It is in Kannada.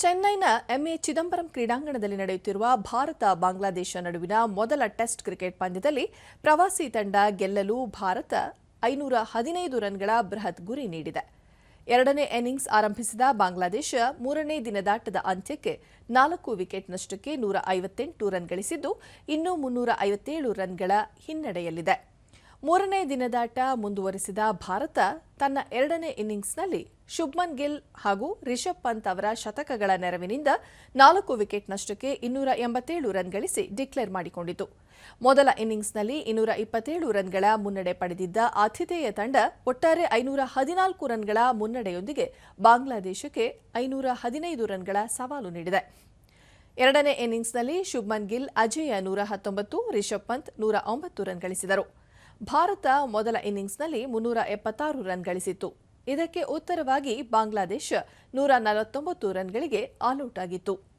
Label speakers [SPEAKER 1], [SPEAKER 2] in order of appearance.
[SPEAKER 1] ಚೆನ್ನೈನ ಎಂಎ ಚಿದಂಬರಂ ಕ್ರೀಡಾಂಗಣದಲ್ಲಿ ನಡೆಯುತ್ತಿರುವ ಭಾರತ ಬಾಂಗ್ಲಾದೇಶ ನಡುವಿನ ಮೊದಲ ಟೆಸ್ಟ್ ಕ್ರಿಕೆಟ್ ಪಂದ್ಯದಲ್ಲಿ ಪ್ರವಾಸಿ ತಂಡ ಗೆಲ್ಲಲು ಭಾರತ ಐನೂರ ಹದಿನೈದು ರನ್ಗಳ ಬೃಹತ್ ಗುರಿ ನೀಡಿದೆ. ಎರಡನೇ ಇನ್ನಿಂಗ್ಸ್ ಆರಂಭಿಸಿದ ಬಾಂಗ್ಲಾದೇಶ ಮೂರನೇ ದಿನದಾಟದ ಅಂತ್ಯಕ್ಕೆ ನಾಲ್ಕು ವಿಕೆಟ್ ನಷ್ಟಕ್ಕೆ ನೂರ ಐವತ್ತೆಂಟು ರನ್ ಗಳಿಸಿದ್ದು, ಇನ್ನೂ ಮುನ್ನೂರ ಐವತ್ತೇಳು ರನ್ಗಳ ಹಿನ್ನಡೆಯಲ್ಲಿದೆ. ಮೂರನೇ ದಿನದಾಟ ಮುಂದುವರಿಸಿದ ಭಾರತ ತನ್ನ ಎರಡನೇ ಇನ್ನಿಂಗ್ಸ್ನಲ್ಲಿ ಶುಭ್ಮನ್ ಗಿಲ್ ಹಾಗೂ ರಿಷಬ್ ಪಂತ್ ಅವರ ಶತಕಗಳ ನೆರವಿನಿಂದ ನಾಲ್ಕು ವಿಕೆಟ್ ನಷ್ಟಕ್ಕೆ ಇನ್ನೂರ ಎಂಬತ್ತೇಳು ರನ್ ಗಳಿಸಿ ಡಿಕ್ಲೇರ್ ಮಾಡಿಕೊಂಡಿತು. ಮೊದಲ ಇನ್ನಿಂಗ್ಸ್ನಲ್ಲಿ ಇನ್ನೂರ ಇಪ್ಪತ್ತೇಳು ರನ್ಗಳ ಮುನ್ನಡೆ ಪಡೆದಿದ್ದ ಆತಿಥೇಯ ತಂಡ ಒಟ್ಟಾರೆ ಐನೂರ ಹದಿನಾಲ್ಕು ರನ್ಗಳ ಮುನ್ನಡೆಯೊಂದಿಗೆ ಬಾಂಗ್ಲಾದೇಶಕ್ಕೆ ಐನೂರ ಹದಿನೈದು ರನ್ಗಳ ಸವಾಲು ನೀಡಿದೆ. ಎರಡನೇ ಇನ್ನಿಂಗ್ಸ್ನಲ್ಲಿ ಶುಭ್ಮನ್ ಗಿಲ್ ಅಜೇಯ ನೂರ ಹತ್ತೊಂಬತ್ತು, ರಿಷಬ್ ಪಂತ್ ನೂರ ಒಂಬತ್ತು ರನ್ ಗಳಿಸಿದರು. ಭಾರತ ಮೊದಲ ಇನ್ನಿಂಗ್ಸ್ನಲ್ಲಿ ಮುನ್ನೂರ ಎಪ್ಪತ್ತಾರು ರನ್ ಗಳಿಸಿತ್ತು. ಇದಕ್ಕೆ ಉತ್ತರವಾಗಿ ಬಾಂಗ್ಲಾದೇಶ ನೂರ ನಲವತ್ತೊಂಬತ್ತು ರನ್ಗಳಿಗೆ ಆಲ್ಔಟ್ ಆಗಿತ್ತು.